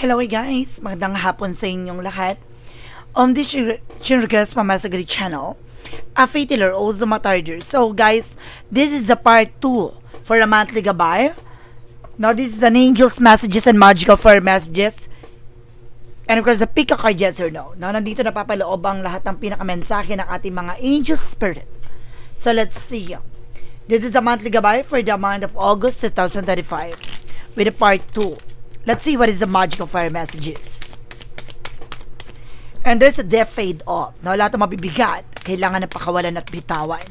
Hello guys! Magandang hapon sa inyong lahat. On this Chirgas Mamasagari channel, a fatiller also matarder. So guys, this is the part 2 for a monthly gabay. Now this is an angel's messages and magical fire messages. And of course, the pick a card yes or no. Now, nandito na papaloob ang lahat ng pinakamensahe ng ating mga angel spirit. So let's see. This is a monthly gabay for the month of August 2035 with a part 2. Let's see what is the magical fire messages. And there's a death fade off. No, lahat ng mabibigat, kailangan na pakawalan at bitawan.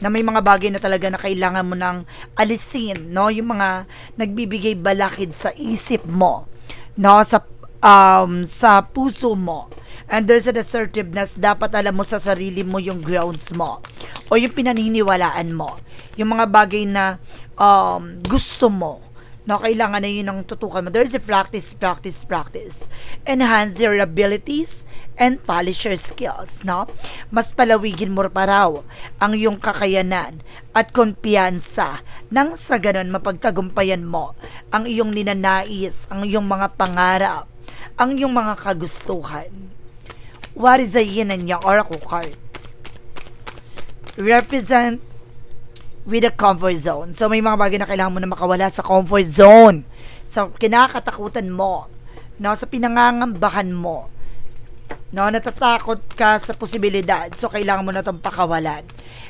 Na may mga bagay na talaga na kailangan mo nang alisin, no? Yung mga nagbibigay balakid sa isip mo, no? Sa um, sa puso mo. And there's an assertiveness, dapat alam mo sa sarili mo yung grounds mo. O yung pinaniniwalaan mo. Yung mga bagay na um, gusto mo no, kailangan na yun ang tutukan mo. There's a practice, practice, practice. Enhance your abilities and polish your skills, no? Mas palawigin mo pa raw ang iyong kakayanan at kumpiyansa nang sa ganun mapagtagumpayan mo ang iyong ninanais, ang iyong mga pangarap, ang iyong mga kagustuhan. What is the yin and yang oracle card? Represent with a comfort zone. So, may mga bagay na kailangan mo na makawala sa comfort zone. Sa kinakatakutan mo. No, sa pinangangambahan mo. No, natatakot ka sa posibilidad. So, kailangan mo na itong pakawalan.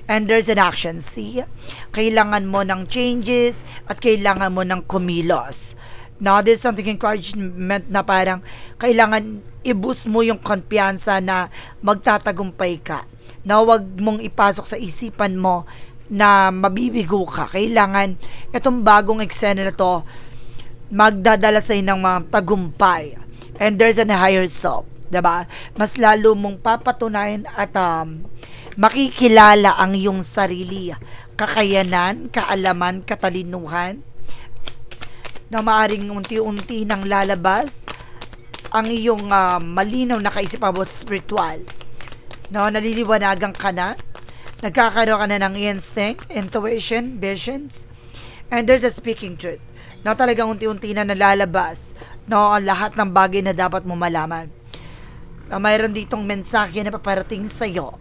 And there's an action. See? Kailangan mo ng changes at kailangan mo ng kumilos. No, there's something encouragement na parang kailangan i-boost mo yung kumpiyansa na magtatagumpay ka. Na wag mong ipasok sa isipan mo na mabibigo ka. Kailangan itong bagong eksena na to magdadala sa ng mga tagumpay. And there's a higher self. 'di ba? Mas lalo mong papatunayan at um, makikilala ang iyong sarili, kakayanan, kaalaman, katalinuhan na maaring unti-unti nang lalabas ang iyong uh, malinaw na kaisipan mo spiritual. No, naliliwanagan ka na Nagkakaroon ka na ng instinct, intuition, visions, and there's a speaking truth. No, talagang unti-unti na nalalabas no, ang lahat ng bagay na dapat mo malaman. No, mayroon ditong mensahe na paparating sa iyo.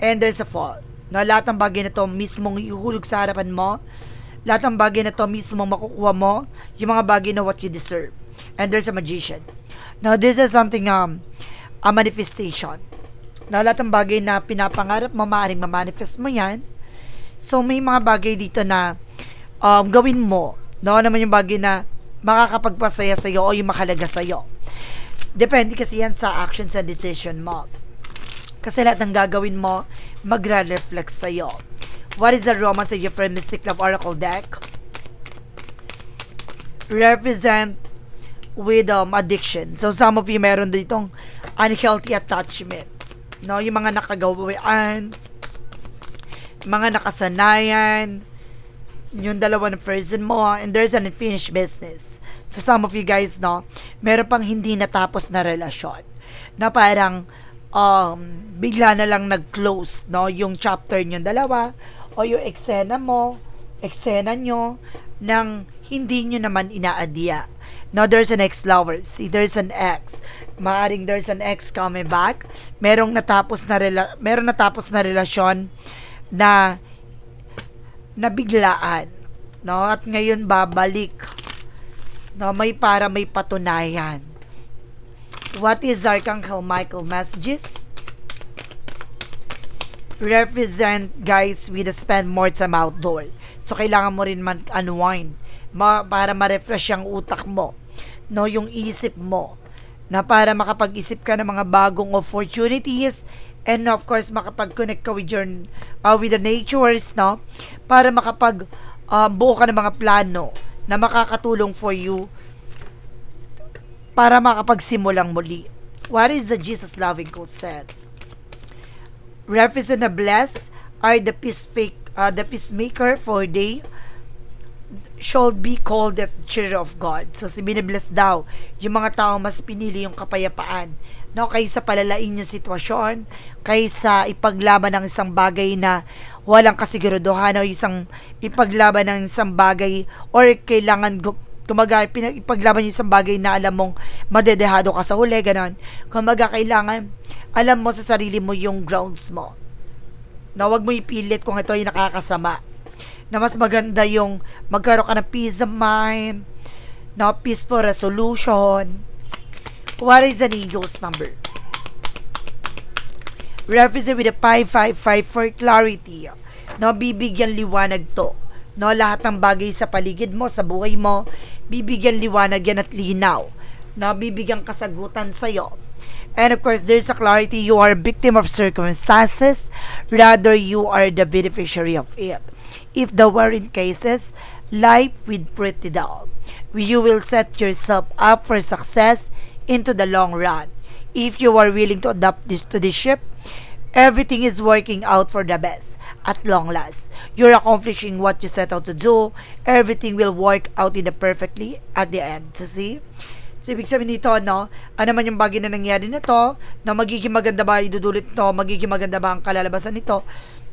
And there's a fall. No, lahat ng bagay na to mismong ihulog sa harapan mo. Lahat ng bagay na to mismong makukuha mo. Yung mga bagay na what you deserve. And there's a magician. Now, this is something, um, a manifestation na lahat ng bagay na pinapangarap mo, maaaring ma-manifest mo yan. So, may mga bagay dito na um, gawin mo. No? Ano naman yung bagay na makakapagpasaya sa iyo o yung makalaga sa iyo. Depende kasi yan sa actions and decision mo. Kasi lahat ng gagawin mo, magre-reflect sa iyo. What is the romance of your Mystic Love Oracle deck? Represent with um, addiction. So, some of you meron ditong unhealthy attachment no? Yung mga nakagawian, mga nakasanayan, yung dalawa na person mo, and there's an unfinished business. So some of you guys, no, meron pang hindi natapos na relasyon. Na parang, um, bigla na lang nag-close, no, yung chapter nyo dalawa, o yung eksena mo, eksena nyo, nang hindi nyo naman inaadya. Now, there's an ex-lover. See, there's an ex maaring there's an ex coming back, merong natapos na rela- merong natapos na relasyon na nabiglaan, no? At ngayon babalik. No, may para may patunayan. What is Archangel Michael messages? Represent guys with spend more time outdoor. So kailangan mo rin man unwind ma- para ma-refresh ang utak mo, no, yung isip mo na para makapag-isip ka ng mga bagong opportunities and of course makapag-connect ka with your uh, with the natures no para makapag uh, buo ka ng mga plano na makakatulong for you para makapagsimulang muli. What is the Jesus loving quote said? Represent the blessed are the peace fake, uh, the peacemaker for they should be called the cheer of God. So, si binibless daw yung mga tao mas pinili yung kapayapaan. No, kaysa palalain yung sitwasyon, kaysa ipaglaban ng isang bagay na walang kasiguraduhan o isang ipaglaban ng isang bagay or kailangan Kumaga, ipaglaban yung isang bagay na alam mong madedehado ka sa huli, ganon. Kumaga, kailangan alam mo sa sarili mo yung grounds mo. Na wag mo ipilit kung ito ay nakakasama. Na mas maganda yung magkaroon ka ng peace of mind, na peaceful resolution. What is an eagle's number? Represent with a 555 for clarity. No, bibigyan liwanag to. No, lahat ng bagay sa paligid mo, sa buhay mo, bibigyan liwanag yan at linaw. No, bibigyan kasagutan sa'yo. And of course, there's a clarity you are a victim of circumstances, rather you are the beneficiary of it. If the were in cases, life with pretty dull. You will set yourself up for success into the long run. If you are willing to adapt this to the ship, everything is working out for the best at long last. You're accomplishing what you set out to do. Everything will work out in the perfectly at the end. So see? So, ibig sabihin nito, no? Ano man yung bagay na nangyari nito, na magiging maganda ba idudulot nito, magiging maganda ba ang kalalabasan nito,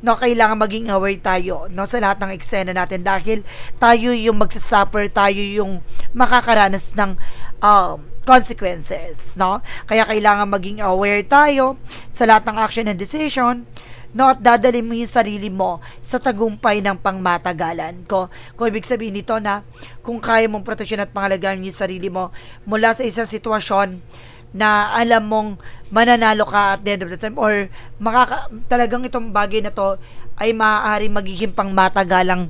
no, kailangan maging aware tayo, no, sa lahat ng eksena natin dahil tayo yung magsasuffer, tayo yung makakaranas ng um, consequences, no? Kaya kailangan maging aware tayo sa lahat ng action and decision, no, at dadalhin mo yung sarili mo sa tagumpay ng pangmatagalan ko. Kung ibig sabihin nito na kung kaya mong proteksyon at pangalagaan yung sarili mo mula sa isang sitwasyon na alam mong mananalo ka at the end of the time or makaka, talagang itong bagay na to ay maaari magiging pangmatagalang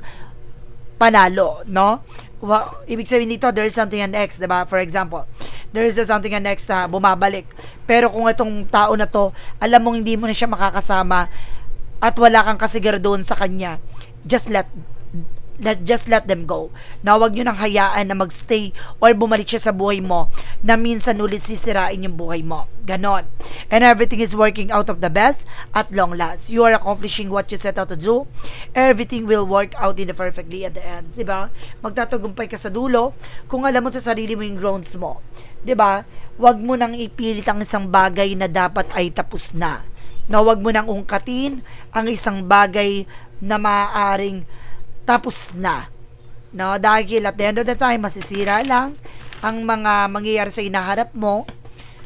panalo, no? Wa, ibig sabihin dito, there is something an X, diba? For example, there is something an X na bumabalik. Pero kung itong tao na to, alam mong hindi mo na siya makakasama at wala kang kasigar doon sa kanya, just let let just let them go. Na wag nyo nang hayaan na magstay or bumalik siya sa buhay mo na minsan ulit sisirain yung buhay mo. Ganon. And everything is working out of the best at long last. You are accomplishing what you set out to do. Everything will work out in the perfectly at the end. Diba? Magtatagumpay ka sa dulo kung alam mo sa sarili mo yung grounds mo. Diba? Wag mo nang ipilit ang isang bagay na dapat ay tapos na. Na wag mo nang ungkatin ang isang bagay na maaaring tapos na. No, dahil at the end of the time, masisira lang ang mga mangyayari sa inaharap mo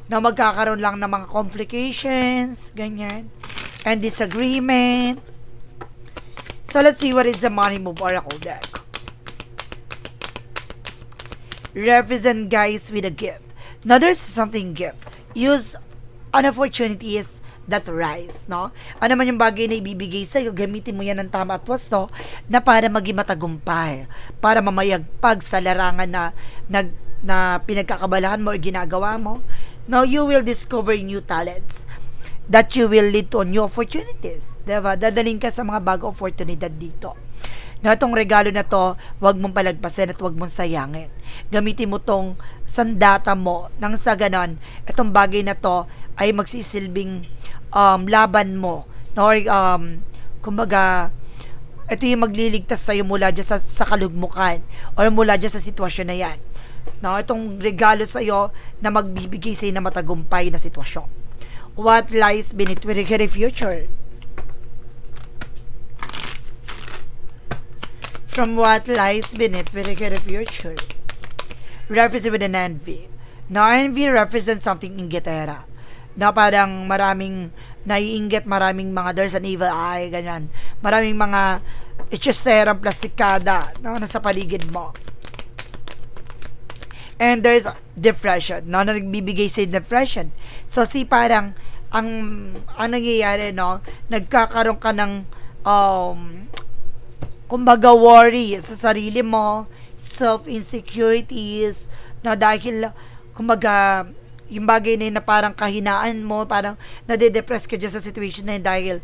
na magkakaroon lang ng mga complications, ganyan, and disagreement. So, let's see what is the money move oracle deck. Represent guys with a gift. Now, there's something gift. Use an opportunities that rise, no? Ano man yung bagay na ibibigay sa'yo, gamitin mo yan ng tama at wasto na para maging matagumpay, para mamayagpag sa larangan na, nag, na pinagkakabalahan mo o ginagawa mo. Now, you will discover new talents that you will lead to new opportunities. Diba? Dadaling ka sa mga bago oportunidad dito. Na itong regalo na to, huwag mong palagpasin at huwag mong sayangin. Gamitin mo tong sandata mo nang sa ganon, itong bagay na to ay magsisilbing um, laban mo. No? Or, um, kumbaga, ito yung magliligtas sa'yo mula dyan sa, sa kalugmukan or mula dyan sa sitwasyon na yan. No? Itong regalo sa'yo na magbibigay sa'yo na matagumpay na sitwasyon. What lies beneath the future? From what lies beneath with the future? Represent with an envy. Now, envy represents something inggitera na parang maraming naiinggit, maraming mga there's an evil eye, ganyan. Maraming mga itcheserang plastikada no, nasa paligid mo. And there's depression, no, na nagbibigay sa depression. So, si parang, ang, ang nangyayari, no, nagkakaroon ka ng, um, kumbaga worry sa sarili mo, self-insecurities, na dahil, kumbaga, yung bagay na yun na parang kahinaan mo, parang nade-depress ka dyan sa situation na yun dahil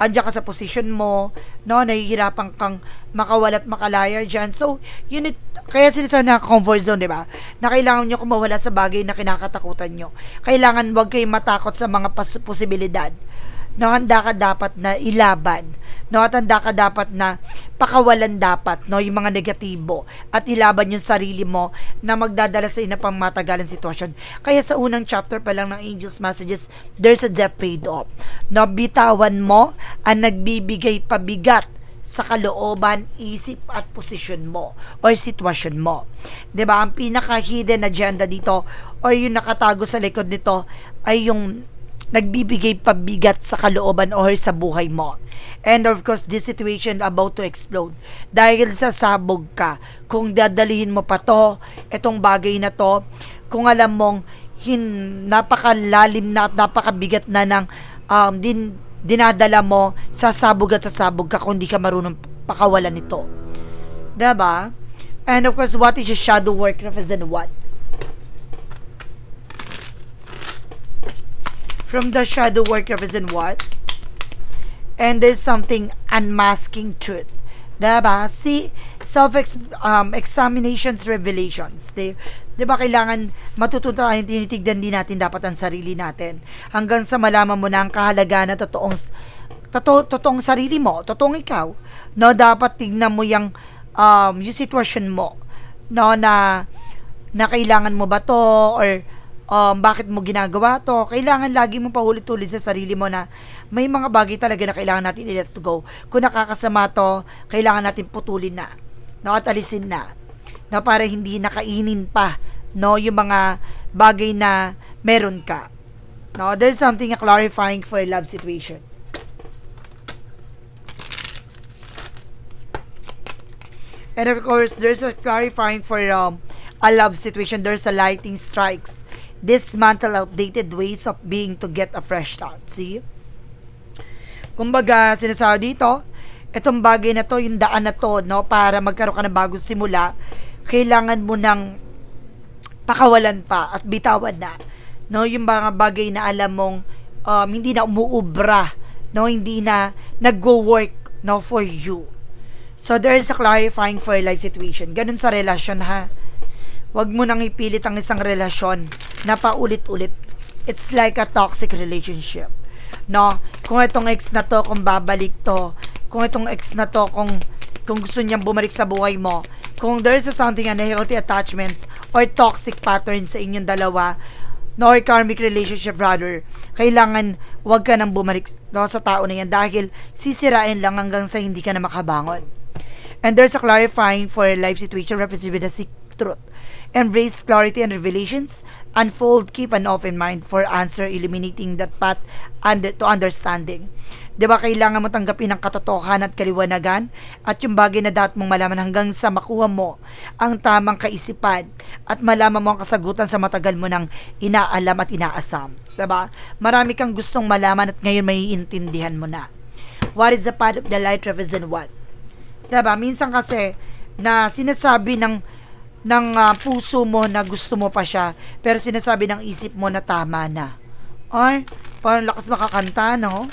andyan ka sa position mo, no, nahihirapan kang makawala at makalaya dyan. So, yun, it, kaya sila na comfort zone, di ba? Na kailangan nyo kumawala sa bagay na kinakatakutan nyo. Kailangan wag kayong matakot sa mga pas- posibilidad no, handa ka dapat na ilaban. No, at handa ka dapat na pakawalan dapat, no, yung mga negatibo at ilaban yung sarili mo na magdadala sa ina pang matagalang sitwasyon. Kaya sa unang chapter pa lang ng Angel's Messages, there's a death paid off. No, bitawan mo ang nagbibigay pabigat sa kalooban, isip at posisyon mo or sitwasyon mo. 'Di ba? Ang pinaka hidden agenda dito or yung nakatago sa likod nito ay yung nagbibigay pabigat sa kalooban or sa buhay mo. And of course, this situation about to explode. Dahil sa sabog ka, kung dadalihin mo pa to, itong bagay na to, kung alam mong hin, napakalalim na at napakabigat na ng um, din, dinadala mo, sasabog at sasabog ka kung di ka marunong pakawalan nito. Diba? And of course, what is your shadow work represent what? From the shadow work represent what? And there's something unmasking truth. Diba? See, self um, revelations. Di, di ba kailangan matututo tayo tinitignan din natin dapat ang sarili natin hanggang sa malaman mo na ang kahalagaan na totoong totoo, totoong sarili mo, totoong ikaw. No, dapat tignan mo yung um, yung sitwasyon mo. No, na na kailangan mo ba to or um, bakit mo ginagawa to, kailangan lagi mo paulit-ulit sa sarili mo na may mga bagay talaga na kailangan natin i-let go. Kung nakakasama to, kailangan natin putulin na. No, at alisin na. No, para hindi nakainin pa no, yung mga bagay na meron ka. No, there's something clarifying for a love situation. And of course, there's a clarifying for um, a love situation. There's a lighting strikes. Dismantle outdated ways of being to get a fresh start. See? Kumbaga, sinasabi dito, itong bagay na to, yung daan na to, no, para magkaroon ka ng bagong simula, kailangan mo ng pakawalan pa at bitawan na. No, yung mga bagay na alam mong um, hindi na umuubra, no, hindi na naggo-work no for you. So there is a clarifying for a life situation. Ganun sa relasyon ha. Huwag mo nang ipilit ang isang relasyon na paulit-ulit. It's like a toxic relationship. No? Kung itong ex na to, kung babalik to, kung itong ex na to, kung, kung gusto niyang bumalik sa buhay mo, kung there's a something unhealthy attachments or toxic pattern sa inyong dalawa, no, or karmic relationship rather, kailangan wag ka nang bumalik no, sa tao na yan dahil sisirain lang hanggang sa hindi ka na makabangon. And there's a clarifying for life situation represented with seek truth. Embrace clarity and revelations. Unfold, keep an open mind for answer, eliminating that path under, to understanding. Di ba kailangan mo tanggapin ang katotohanan at kaliwanagan at yung bagay na dapat mong malaman hanggang sa makuha mo ang tamang kaisipan at malaman mo ang kasagutan sa matagal mo nang inaalam at inaasam. Di ba? Marami kang gustong malaman at ngayon may intindihan mo na. What is the path of the light represent what? Diba? Minsan kasi na sinasabi ng ng ah, puso mo na gusto mo pa siya, pero sinasabi ng isip mo na tama na. Ay, parang lakas makakanta, no?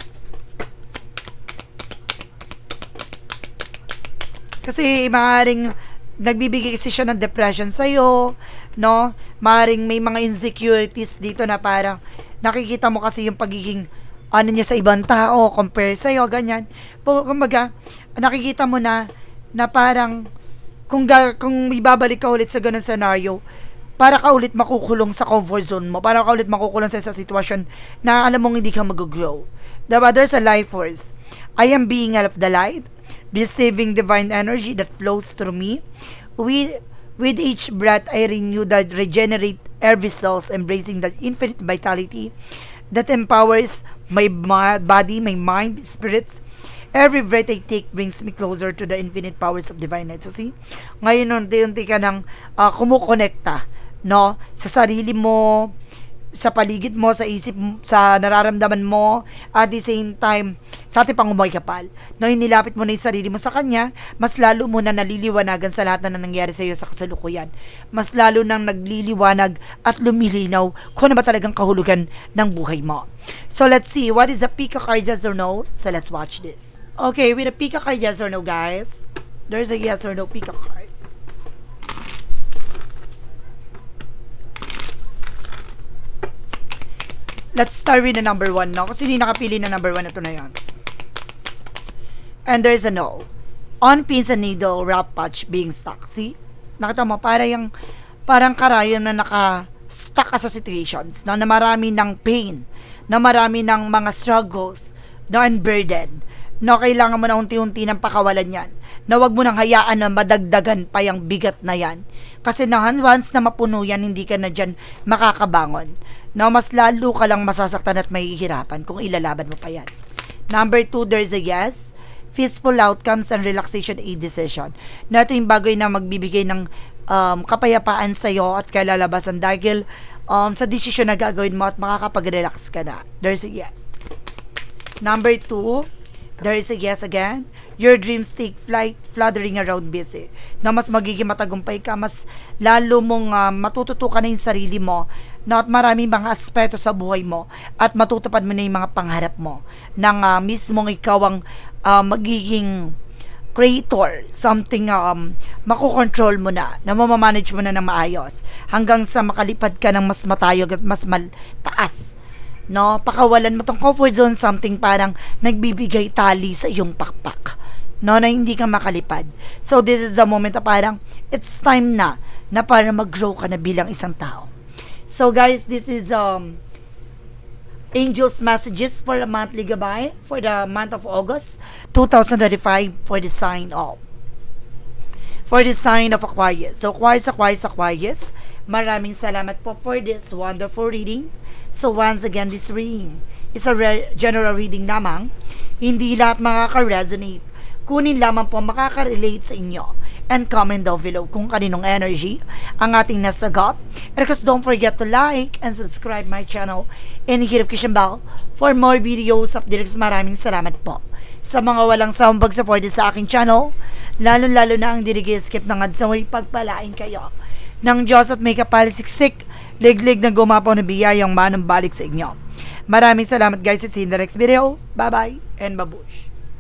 Kasi maaaring nagbibigay kasi siya ng depression sa'yo, no? Maaaring may mga insecurities dito na parang nakikita mo kasi yung pagiging ano niya sa ibang tao, compare sa'yo, ganyan. Kumbaga, nakikita mo na, na parang, kung, ga, kung ibabalik ka ulit sa ganun scenario, para ka ulit makukulong sa comfort zone mo, para ka ulit makukulong sa, sa sitwasyon na alam mong hindi ka mag-grow. Diba? There's a life force. I am being of the light, receiving divine energy that flows through me. With, with each breath, I renew that regenerate every cells, embracing that infinite vitality that empowers my body, my mind, spirits. Every breath I take brings me closer to the infinite powers of divine light. So see, ngayon unti-unti ka nang uh, kumukonekta, no? Sa sarili mo, sa paligid mo, sa isip, mo, sa nararamdaman mo, at the same time, sa ating pangumay kapal. No, nilapit mo na yung sarili mo sa Kanya, mas lalo mo na naliliwanagan sa lahat na nangyari sa iyo sa kasalukuyan. Mas lalo nang nagliliwanag at lumilinaw kung ano ba talagang kahulugan ng buhay mo. So, let's see, what is peak of card yes or no? So, let's watch this. Okay, with a of card yes or no, guys, there's a yes or no of card. Let's start with the number one, no? Kasi hindi nakapili na number one ito na yan. And there's a no. On pins and needle wrap patch being stuck. See? Nakita mo, para yung, parang karayom na naka-stuck ka sa situations, no? na marami ng pain, na marami ng mga struggles, no? and No, kailangan mo na unti-unti ng pakawalan yan. Na wag mo nang hayaan na madagdagan pa yung bigat na yan. Kasi na once na mapuno yan, hindi ka na dyan makakabangon. No, mas lalo ka lang masasaktan at mahihirapan kung ilalaban mo pa yan. Number two, there's a yes. Peaceful outcomes and relaxation aid decision. Na ito yung bagay na magbibigay ng um, kapayapaan sa'yo at kalalabasan dahil um, sa desisyon na gagawin mo at makakapag-relax ka na. There's a yes. Number two, there is a yes again. Your dreams take flight, fluttering around busy. Na mas magiging matagumpay ka, mas lalo mong uh, matututukan na yung sarili mo na at maraming mga aspeto sa buhay mo at matutupad mo na yung mga pangarap mo nang uh, mismong ikaw ang uh, magiging creator, something um, makokontrol mo na, na mamamanage mo na ng maayos hanggang sa makalipad ka ng mas matayog at mas mataas no? Pakawalan mo tong comfort zone something parang nagbibigay tali sa iyong pakpak. No, na hindi ka makalipad. So, this is the moment na parang it's time na na para mag-grow ka na bilang isang tao. So, guys, this is um Angel's messages for the monthly gabay for the month of August 2025 for the sign of for the sign of Aquarius. So, Aquarius, Aquarius, Aquarius, maraming salamat po for this wonderful reading. So, once again, this reading is a re- general reading lamang. Hindi lahat makaka-resonate. Kunin lamang po makaka-relate sa inyo. And comment down below kung kaninong energy ang ating nasagot. And of course, don't forget to like and subscribe my channel and hit notification bell for more videos updates. Maraming salamat po sa mga walang sambag support sa aking channel, lalo-lalo na ang dirigi-skip ng ads sa may pagpalain kayo ng Diyos at may kapalisiksik, liglig na gumapaw na biyayang manang balik sa inyo. Maraming salamat guys sa next video. Bye-bye and babush.